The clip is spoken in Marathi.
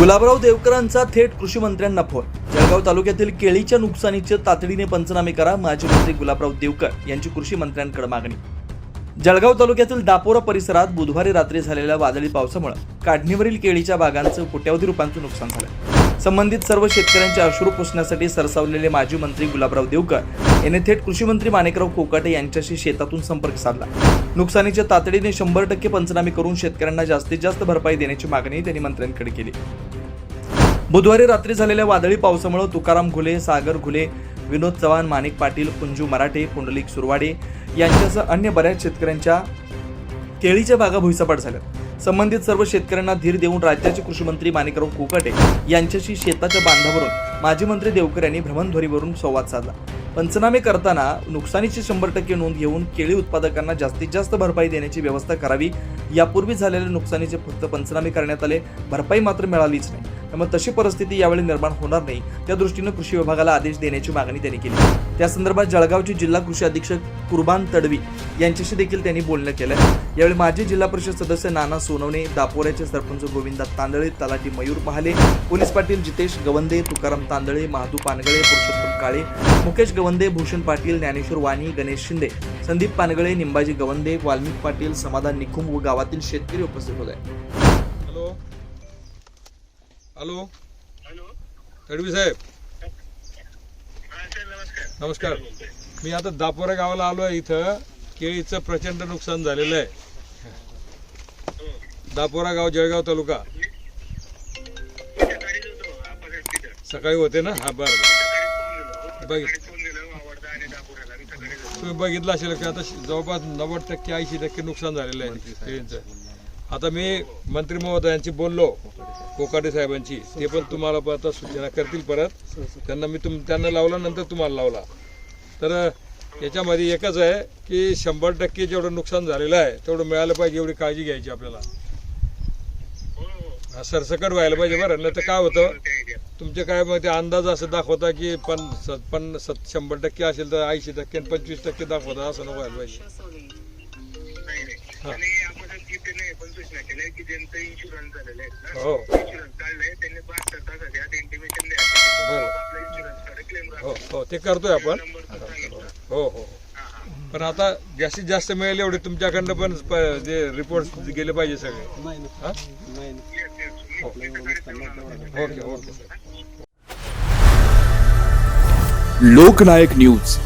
गुलाबराव देवकरांचा थेट कृषी मंत्र्यांना फोन. जळगाव तालुक्यातील केळीच्या नुकसानीचे तातडीने पंचनामे करा माजी मंत्री गुलाबराव देवकर यांची कृषी मंत्र्यांकडे मागणी. जळगाव तालुक्यातील दापोरा परिसरात बुधवारी रात्री झालेल्या वादळी पावसामुळे काढणीवरील केळीच्या बागांचं कोट्यावधी रुपयांचं नुकसान झालं संबंधित सर्व शेतकऱ्यांचे अश्रू पुसण्यासाठी सरसावलेले माजी मंत्री गुलाबराव देवकर यांनी थेट कृषी मंत्री माणिकराव कोकाटे यांच्याशी शेतातून संपर्क साधला. नुकसानीच्या तातडीने शंभर टक्के पंचनामे करून शेतकऱ्यांना जास्तीत जास्त भरपाई देण्याची मागणी त्यांनी मंत्र्यांकडे केली. बुधवारी रात्री झालेल्या वादळी पावसामुळे तुकाराम घुले सागर घुले विनोद चव्हाण माणिक पाटील कुंजू मराठे पुंडलिक सुरवाडे यांच्यासह अन्य बऱ्याच शेतकऱ्यांच्या केळीच्या बागा भुईसपाट झाल्या संबंधित सर्व शेतकऱ्यांना धीर देऊन राज्याचे कृषी मंत्री माणिकराव कोकाटे यांच्याशी शेताच्या बांधावरून माजी मंत्री देवकर यांनी भ्रमणध्वरीवरून संवाद साधला. पंचनामे करताना नुकसानीची शंभर टक्के नोंद घेऊन केळी उत्पादकांना जास्तीत जास्त भरपाई देण्याची व्यवस्था करावी. यापूर्वी झालेल्या नुकसानीचे फक्त पंचनामे करण्यात आले. भरपाई मात्र मिळालीच नाही. त्यामुळे तशी परिस्थिती यावेळी निर्माण होणार नाही. त्या दृष्टीनं कृषी विभागाला आदेश देण्याची मागणी त्यांनी केली. त्या संदर्भात जळगावचे जिल्हा कृषी अधीक्षक कुर्बान तडवी यांच्याशी देखील त्यांनी बोलणं केलं. यावेळी माजी जिल्हा परिषद सदस्य नाना सोनवणे दापोऱ्याचे सरपंच गोविंदा तांदळे तलाठी मयूर पहाले पोलीस पाटील जितेश गवंदे तुकाराम तांदळे महादू पानगळे पुरुषोत्तम काळे मुकेश गवंदे भूषण पाटील ज्ञानेश्वर वाणी गणेश शिंदे संदीप पानगळे निंबाजी गवंदे वाल्मिक पाटील समाधान निकुम व गावातील शेतकरी उपस्थित होते. हॅलो. हॅलो. हॅलो. तडवी साहेब. हा सर नमस्कार. नमस्कार. मी आता दापोरा गावाला आलो आहे इथं. केळीचं प्रचंड नुकसान झालेलं आहे. दापोरा गाव जळगाव तालुका. सकाळी होते ना? हा बरं बरं. सकाळी बघ. फोन दिला आवडता आणि दाखवण्याला मी सकाळीच होतो. तुम्ही बघितलं असेल की? आता जवळपास नव्वद टक्के ऐंशी टक्के नुकसान झालेलं आहे केळीचं. आता मी मंत्री महोदयांची बोललो कोकाटे साहेबांची ते पण तुम्हाला आता सूचना करतील परत. त्यांना मी तुम त्यांना लावला नंतर तुम्हाला लावला. तर याच्यामध्ये एकच आहे की शंभर टक्के जेवढं नुकसान झालेलं आहे तेवढं मिळालं पाहिजे एवढी काळजी घ्यायची आपल्याला. हो हो हा, सरसकट व्हायला पाहिजे बरं नाही तर काय होतं. तुमचे काय मग ते अंदाज असं दाखवता की पण स- पण सत शंभर टक्के असेल तर ऐंशी टक्के आणि पंचवीस टक्के दाखवता असं नको व्हायला पाहिजे. नाही नाही पण सूचना केल्या की ज्यांचं इन्शुरन्स झालेलं आहे ना हो. इन्शुरन्स काढलंय त्यांनी बहात्तर तासाच्या आत इंटिमेशन द्यायचं बरं. आपला इन्शुरन्सकडे क्लेम हो राहतो हो ते करतोय आपण. नंबर पण सांगितला. हो हो. हा हा. पण आता जास्तीत जास्त मिळेल एवढे तुमच्याकडनं पण प- जे रिपोर्ट गेले पाहिजे सगळे. हा? येस येस मी. Okay okay sir. Loknayak news.